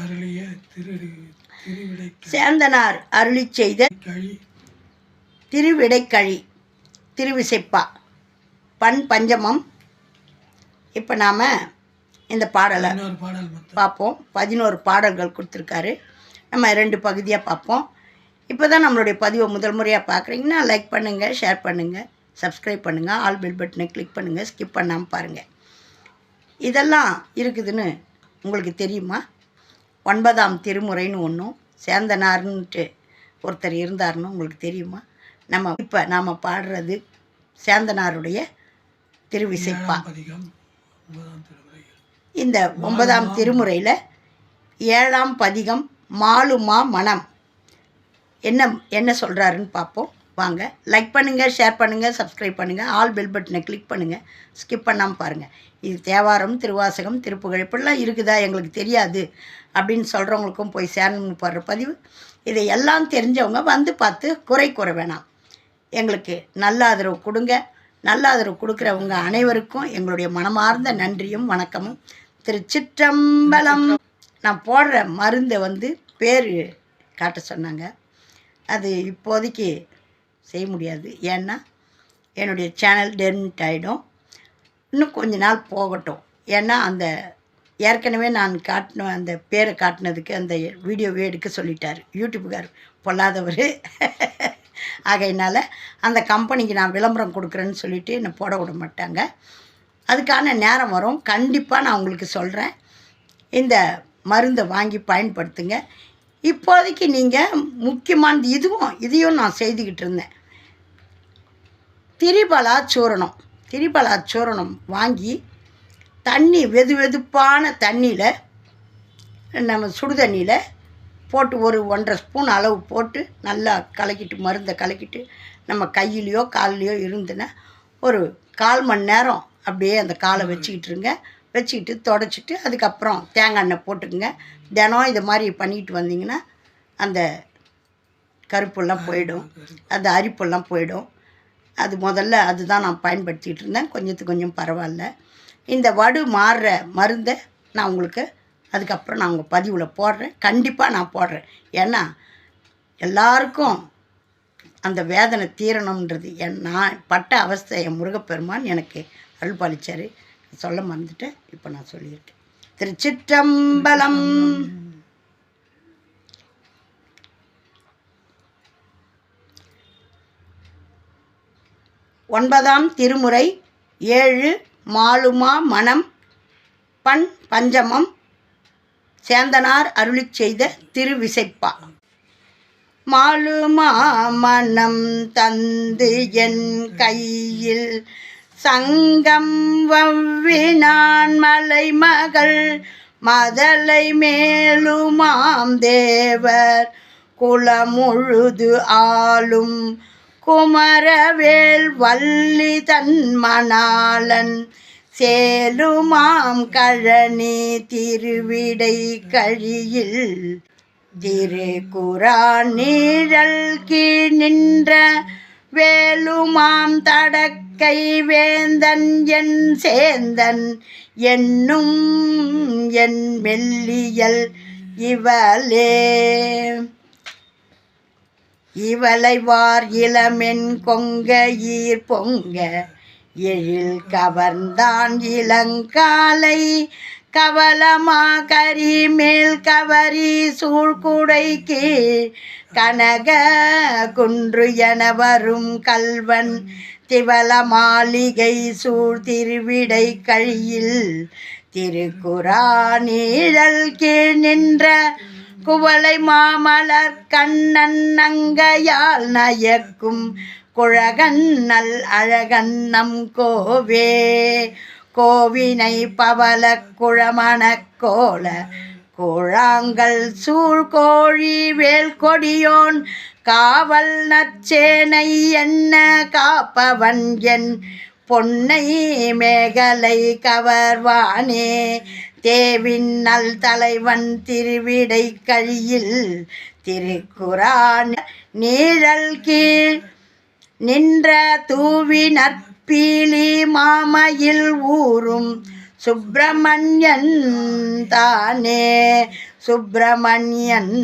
அருளிய திரு திருவிடை சேந்தனார் அருளிச் செய்த கழி திருவிடைக்கழி திருவிசைப்பா பண் பஞ்சமம். இப்போ நாம் இந்த பாடலை பாடல் பார்ப்போம். பதினோரு பாடல்கள் கொடுத்துருக்காரு. நம்ம ரெண்டு பகுதியாக பார்ப்போம். இப்போ தான் நம்மளுடைய பதிவை முதல் முறையாக பார்க்குறீங்கன்னா லைக் பண்ணுங்கள் ஷேர் பண்ணுங்கள் சப்ஸ்கிரைப் பண்ணுங்கள் ஆல் பெல் பட்டனை கிளிக் பண்ணுங்கள் ஸ்கிப் பண்ணாமல் பாருங்கள் இதெல்லாம் இருக்குதுன்னு உங்களுக்கு தெரியுமா? ஒன்பதாம் திருமுறைன்னு ஒன்றும் சேந்தனார்ன்ட்டு ஒருத்தர் இருந்தாருன்னு உங்களுக்கு தெரியுமா? நம்ம இப்போ நாம் பாடுறது சேந்தனாருடைய திருவிசைப்பா. இந்த ஒன்பதாம் திருமுறையில் ஏழாம் பதிகம் மாலுமா மனம். என்ன என்ன சொல்கிறாருன்னு பார்ப்போம். வாங்க லைக் பண்ணுங்கள் ஷேர் பண்ணுங்கள் சப்ஸ்கிரைப் பண்ணுங்கள் ஆல் பெல் பட்டனை கிளிக் பண்ணுங்கள் ஸ்கிப் பண்ணாமல் பாருங்கள் இது தேவாரம் திருவாசகம் திருப்புகழ் இப்படிலாம் இருக்குதா எங்களுக்கு தெரியாது. அப்படின்னு சொல்கிறவங்களுக்கும் போய் சேரணும்னு போடுற பதிவு. இதை எல்லாம் தெரிஞ்சவங்க வந்து பார்த்து குறை கூற வேணாம். எங்களுக்கு நல்ல ஆதரவு கொடுங்க. நல்ல ஆதரவு கொடுக்குறவங்க அனைவருக்கும் எங்களுடைய மனமார்ந்த நன்றியும் வணக்கமும். திருச்சிற்றம்பலம். நான் போடுற மருந்தை வந்து பேர் காட்ட சொன்னாங்க. அது இப்போதைக்கு செய்ய முடியாது. ஏன்னா என்னுடைய சேனல் டென்ட் ஆகிடும் இன்னும் கொஞ்ச நாள் போகட்டும். ஏன்னா அந்த ஏற்கனவே நான் காட்டின அந்த பேரை காட்டினதுக்கு அந்த வீடியோவே எடுக்க சொல்லிட்டார். யூடியூப்புக்கார் பொல்லாதவர். ஆகையினால் அந்த கம்பெனிக்கு நான் விளம்பரம் கொடுக்குறேன்னு சொல்லிவிட்டு என்னை போட விட மாட்டாங்க. அதுக்கான நேரம் வரும். கண்டிப்பாக நான் உங்களுக்கு சொல்கிறேன் இந்த மருந்தை வாங்கி பயன்படுத்துங்க. இப்போதைக்கு நீங்கள் முக்கியமானது இதுவும் இதையும் நான் செய்துக்கிட்டு இருந்தேன். திரிபலா சூரணம் திரிபலா சூரணம் வாங்கி தண்ணி வெது வெதுப்பான தண்ணியில் நம்ம சுடு தண்ணியில் போட்டு ஒரு ஒன்றரை ஸ்பூன் அளவு போட்டு நல்லா கலக்கிட்டு மருந்தை கலக்கிட்டு நம்ம கையிலையோ கால்லையோ இருந்துன்னா ஒரு கால் மணி நேரம் அப்படியே அந்த காலை வச்சுக்கிட்டுருங்க. வச்சுக்கிட்டு தொடச்சிட்டு அதுக்கப்புறம் தேங்காய் எண்ணெய் போட்டுக்குங்க. தினம் இது மாதிரி பண்ணிட்டு வந்தீங்கன்னா அந்த கருப்பெல்லாம் போயிடும். அந்த அரிப்பெல்லாம் போயிடும். அது முதல்ல அதுதான் நான் பயன்படுத்திகிட்டு இருந்தேன். கொஞ்சத்துக்கு கொஞ்சம் பரவாயில்ல. இந்த வடு மாறுற மருந்தை நான் உங்களுக்கு அதுக்கப்புறம் நான் உங்கள் பதிவில் போடுறேன். கண்டிப்பாக நான் போடுறேன். ஏன்னா எல்லாருக்கும் அந்த வேதனை தீரணுன்றது என் நான் பட்ட அவஸ்தை என் முருகப்பெருமான் எனக்கு அருள்பாலிச்சார் சொல்ல மறந்துட்டேன். இப்போ நான் சொல்லியிருக்கேன். திருச்சிற்றம்பலம். ஒன்பதாம் திருமுறை ஏழு மாலுமா மனம் பண் பஞ்சமம் சேந்தனார் அருளிச் செய்த திருவிசைப்பா. மாலுமா மனம் தந்து என் கையில் சங்கம் வவ்வினான் மலைமகள் மதலை மேலுமாம் தேவர் குலமுழுது ஆளும் குமரவேல் வள்ளி தன்மணாளன் சேலுமாம் கழனி திருவிடை கழியில் திருக்குறான் நீழல் கீழ் நின்ற வேலுமாம் தடக்கை வேந்தன் என் சேந்தன் என்னும் என் மெல்லியல் இவளே. இவளைவார் இளமென் கொங்க ஈர் பொங்க. எழில் கவர்ந்தான் இளங்காலை கவலமா கரி மேல் கவரி சூழ்குடை கீழ் கனக குன்று என வரும் கல்வன் திவல மாளிகை சூழ் திருவிடை கழியில். திருக்குறானீழல் கீழ் நின்ற குவளை மாமலர் கண்ணன் நங்கையால் நயக்கும் குழகன் நல் அழகன் நம் கோவே. கோவினை பவல குழமண கோல கோழாங்கல் சூழ்கோழி வேல் கொடியோன் காவல் நச்சேனை என்ன காப்பவன் என் பொன்னை மேகலை கவர்வானே. தேவின் நல் தலைவன் திருவிடை கழியில் திருக்குறான் நீழல் கீழ் நின்ற தூவி நற்பீலி மாமையில் ஊறும் சுப்பிரமணியன் தானே சுப்பிரமணியன்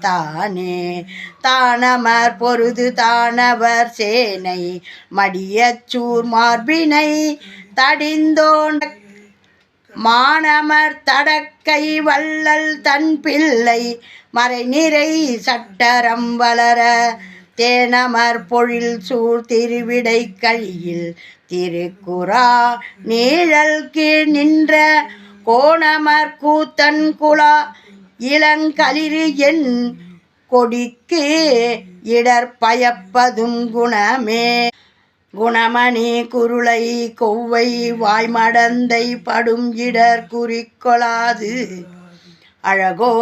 தானே. தானமர் பொருது தானவர் சேனை மடியச்சூர் மார்பினை தடிந்தோண்ட மானமர் தடக்கை வள்ளல் தன் பிள்ளை மறை நிறை சட்டரம் வளர தேனமர் பொழில் சூழ் திருவிடை கழியில் திருக்குறா நீழல் கீழ் நின்ற கோணமர் கூத்தன் குலா இளங்களிறு என் கொடிக்கு இடர் பயப்பதும் குணமே. குணமணி குருளை கொவ்வை வாய்மடந்தை படும் இடர் குறிக்கொளாது. அழகோ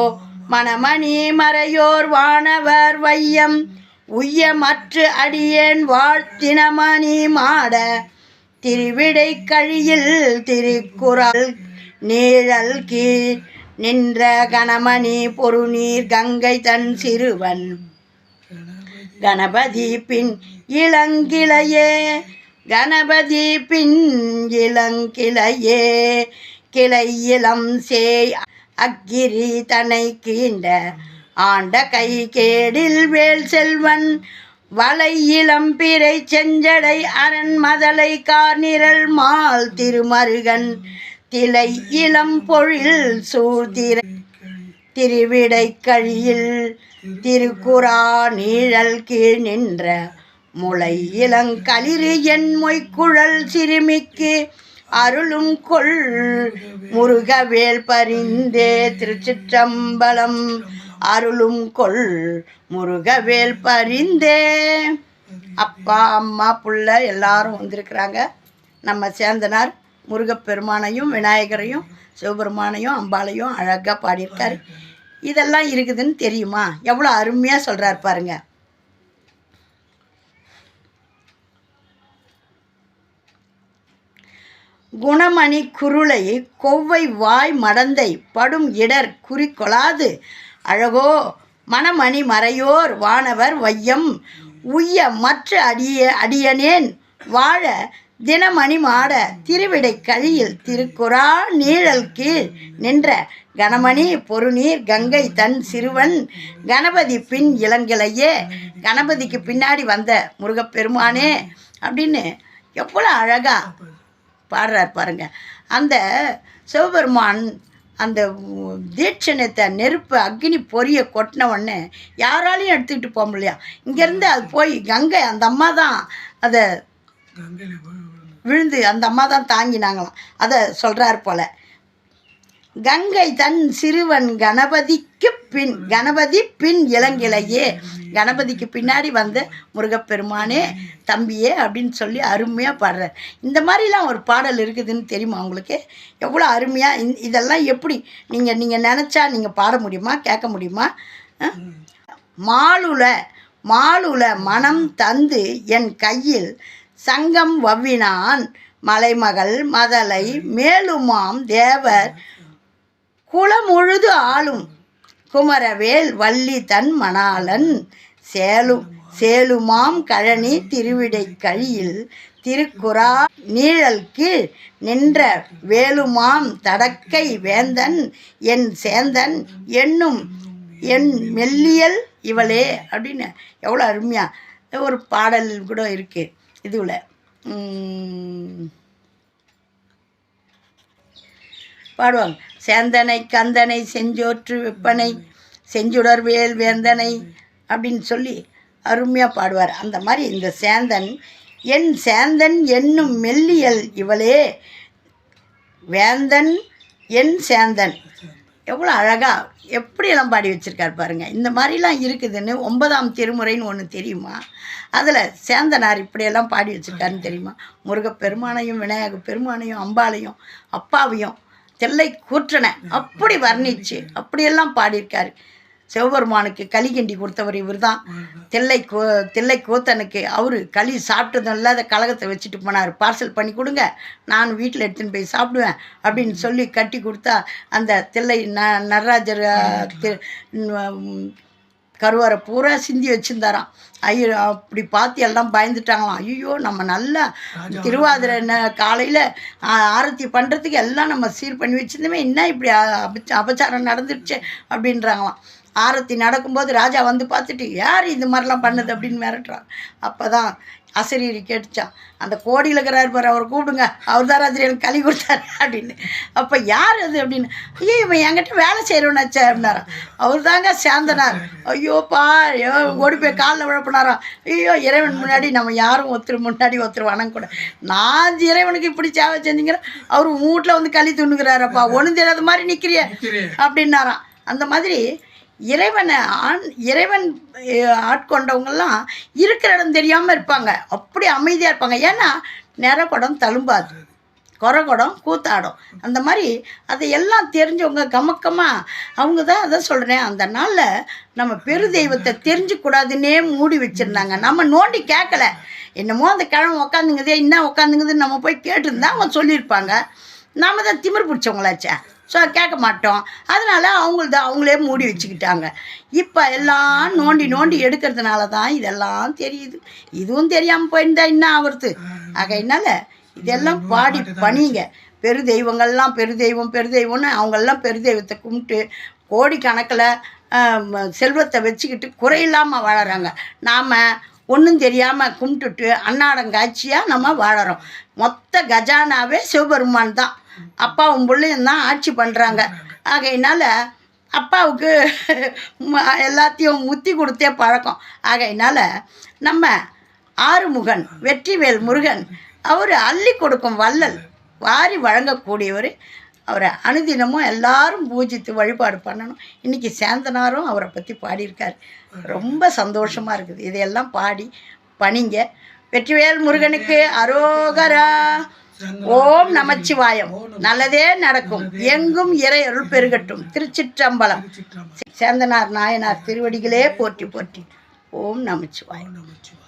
மணமணி மறையோர் வானவர் வையம் உய்ய மற்ற அடியேன் வாழ்த்தினமணி மாட. திருவிடை கழியில் திருக்குறள் நீழல் கீழ் நின்ற கணமணி பொருநீர் கங்கை தன் சிறுவன். கணபதி பின் இளங்கிளையே. கணபதி பின் இளங்கிளையே. கிளை இளம் சேய் அக்கிரி தனை கீண்ட ஆண்ட கை கேடில் வேல் செல்வன். வலை இளம் பிறை செஞ்சடை அரண் மதலை கார்நிரல் மால் திருமருகன். திலை இளம் பொழில் சூழ்திர திருவிடை கழியில் திருக்குறா நீழல் கீழ் நின்ற முளை இளங்களிறு என் மொய்க்குழல் சிறுமிக்கு அருளும் கொள். முருகவேல் பரிந்தே திருச்சிற்றம்பலம் அருளும் கொள். முருகவேல் பரிந்தே. அப்பா அம்மா புள்ள எல்லாரும் வந்திருக்கிறாங்க. நம்ம சேந்தனார் முருகப்பெருமானையும் விநாயகரையும் சிவபெருமானையும் அம்பாளையும் அழகாக பாடியிருக்காரு. இதெல்லாம் இருக்குதுன்னு தெரியுமா? எவ்வளோ அருமையாக சொல்கிறார் பாருங்க. குணமணி குருளை கொவ்வை வாய் மடந்தை படும் இடர் குறிக்கொளாது. அழகோ மணமணி மறையோர் வானவர் வையம். உய்ய மற்ற அடிய அடியனேன் வாழ தினமணி மாட திருவிடை கழியில் திருக்குறா நீழல் கீழ் நின்ற கணமணி பொருநீர் கங்கை தன் சிறுவன். கணபதி பின் இளங்கிளையே கணபதிக்கு பின்னாடி வந்த முருகப்பெருமானே அப்படின்னு எவ்வளோ அழகா பாடுறார் பாருங்க. அந்த சிவபெருமான் அந்த தீட்சணத்தை நெருப்பு அக்னி பொரிய கொட்டின உடனே யாராலையும் எடுத்துக்கிட்டு போக முடியல இங்கேருந்து அது போய் கங்கை அந்த அம்மா தான் அதை விழுந்து. அந்த அம்மா தான் தாங்கினாங்களாம். அதை சொல்கிறார் போல. கங்கை தன் சிறுவன் கணபதிக்கு பின் கணபதி பின் இளங்கிளையே. கணபதிக்கு பின்னாடி வந்த முருகப்பெருமானே தம்பியே அப்படின்னு சொல்லி அருமையாக பாடுறார். இந்த மாதிரிலாம் ஒரு பாடல் இருக்குதுன்னு தெரியுமா உங்களுக்கு? எவ்வளோ அருமையாக இந் இதெல்லாம் எப்படி? நீங்கள் நீங்கள் நினச்சா நீங்கள் பாட முடியுமா? கேட்க முடியுமா? மாலுல மாலுல மனம் தந்து என் கையில் சங்கம் வவ்வினான். மலைமகள் மதலை மேலுமாம் தேவர் குளமுழுது ஆளும். குமரவேல் வள்ளி தன் மணாளன். சேலும் சேலுமாம் கழனி திருவிடை கழியில் திருக்குறா நீழல் கீழ் நின்ற வேலுமாம் தடக்கை வேந்தன் என் சேந்தன் என்னும் என் மெல்லியல் இவளே அப்படின்னு எவ்வளோ அருமையாக ஒரு பாடல் கூட இருக்குது இதுவில் பாடுவாங்க. சேந்தனை கந்தனை செஞ்சோற்று விற்பனை செஞ்சுடர் வேல் வேந்தனை அப்படின்னு சொல்லி அருமையாக பாடுவார். அந்த மாதிரி இந்த சேந்தன் என் சேந்தன் என்னும் மெல்லியல் இவளே வேந்தன் என் சேந்தன். எவ்வளோ அழகாக எப்படியெல்லாம் பாடி வச்சுருக்கார் பாருங்கள் இந்த மாதிரிலாம் இருக்குதுன்னு ஒன்பதாம் திருமுறைன்னு ஒன்று தெரியுமா? அதில் சேந்தனார் இப்படியெல்லாம் பாடி வச்சுருக்காருன்னு தெரியுமா? முருகப் பெருமானையும் விநாயக பெருமானையும் அம்பாளையும் அப்பாவையும் தில்லை கூற்றனை. அப்படி வர்ணிச்சு அப்படியெல்லாம் பாடியிருக்காரு. சிவபெருமானுக்கு களி கிண்டி கொடுத்தவர் இவர் தான் தில்லை கோ தில்லை கூத்தனுக்கு அவரு களி சாப்பிட்டதும் இல்லாத கழகத்தை வச்சுட்டு போனார். பார்சல் பண்ணி கொடுங்க நான் வீட்டில் எடுத்துன்னு போய் சாப்பிடுவேன் அப்படின்னு சொல்லி கட்டி கொடுத்தா அந்த தில்லை ந நடராஜர் கருவாரை பூரா சிந்தி வச்சுருந்தாராம். ஐயோ அப்படி பார்த்து எல்லாம் பயந்துட்டாங்களாம். ஐயோ நம்ம நல்லா திருவாதிரை காலையில் ஆரத்தி பண்ணுறதுக்கு எல்லாம் நம்ம சீர் பண்ணி வச்சுருந்தோமே என்ன இப்படி அபச்சாரம் நடந்துடுச்சு அப்படின்றாங்களாம். ஆரத்தி நடக்கும்போது ராஜா வந்து பார்த்துட்டு யார் இது மாதிரிலாம் பண்ணுது அப்படின்னு மிரட்டுறான் அப்போ தான் அசரீரி கேட்டுச்சான் அந்த கோடியில் இருக்கிறார் பாரு அவர் கூப்பிடுங்க. அவர் தான் எனக்கு களி கொடுத்தாரு அப்படின்னு. அப்போ யார் அது அப்படின்னு? ஐயோ இவன் என்கிட்ட வேலை செய்கிறவனாச்சே அப்படின்னாராம் அவர் தாங்க சேர்ந்தனார் ஐயோப்பா ஐயோ ஓடி போய் காலில் விழப்பினாராம் ஐயோ இறைவன் முன்னாடி நம்ம யாரும் ஒருத்தர் முன்னாடி ஒருத்தர் வணங்க நான் இறைவனுக்கு இப்படி சேவை செஞ்சுங்கிறேன் அவர் வீட்டில் வந்து களி துண்ணுகிறாரப்பா ஒன்றும் தெரியாத மாதிரி நிற்கிறிய அப்படின்னாராம் அந்த மாதிரி இறைவனை ஆண் இறைவன் ஆட்கொண்டவங்கெல்லாம் இருக்கிற இடம் தெரியாமல் இருப்பாங்க. அப்படி அமைதியாக இருப்பாங்க. ஏன்னா நிறகுடம் தழும்பாது. குறகுடம் கூத்தாடும். அந்த மாதிரி அதை எல்லாம் தெரிஞ்சவங்க கமக்கமாக அவங்க தான் அதை சொல்கிறேன் அந்த நாளில் நம்ம பெரு தெய்வத்தை தெரிஞ்சுக்கூடாதுன்னே மூடி வச்சுருந்தாங்க. நம்ம நோண்டி கேட்கல என்னமோ அந்த கிழமை உக்காந்துங்குதே என்ன உக்காந்துங்குதுன்னு நம்ம போய் கேட்டிருந்தா அவங்க சொல்லியிருப்பாங்க. நாம் தான் திமிர் பிடிச்சவங்களாச்சே. ஸோ கேட்க மாட்டோம். அதனால் அவங்களது அவங்களே மூடி வச்சுக்கிட்டாங்க. இப்போ எல்லாம் நோண்டி நோண்டி எடுக்கிறதுனால தான் இதெல்லாம் தெரியுது. இதுவும் தெரியாமல் போயிருந்தா என்ன ஆகுறது ஆகையினால இதெல்லாம் பாடி பணிங்க. பெரு தெய்வங்கள்லாம் பெரு தெய்வம் பெரு தெய்வம்னு அவங்கெல்லாம் பெரு தெய்வத்தை கும்பிட்டு கோடிக்கணக்கில் செல்வத்தை வச்சுக்கிட்டு குறையில்லாமல் வாழறாங்க. நாம் ஒன்றும் தெரியாமல் கும்பிட்டுட்டு அன்னாடங்காட்சியாக நம்ம வாழறோம். மொத்த கஜானாவே சிவபெருமான் தான். அப்பாவும் பிள்ளையும் தான் ஆட்சி பண்ணுறாங்க ஆகையினால அப்பாவுக்கு எல்லாத்தையும் முத்தி கொடுத்தே பழக்கம். ஆகையினால நம்ம ஆறுமுகன் வெற்றிவேல் முருகன் அவர் அள்ளி கொடுக்கும் வள்ளல் வாரி வழங்கக்கூடியவர் அவரை அனுதினமும் எல்லாரும் பூஜித்து வழிபாடு பண்ணணும். இன்றைக்கி சேந்தனாரும் அவரை பற்றி பாடியிருக்கார். ரொம்ப சந்தோஷமாக இருக்குது. இதையெல்லாம் பாடி பணிங்க. வெற்றிவேல் முருகனுக்கு அரோகரா. ஓம் நமச்சிவாயம். நல்லதே நடக்கும். எங்கும் இறை அருள் பெருகட்டும். திருச்சிற்றம்பலம். சேந்தனார் நாயனார் திருவடிகளே போற்றி போற்றி. ஓம் நமச்சிவாயம். நமச்சிவாயம்.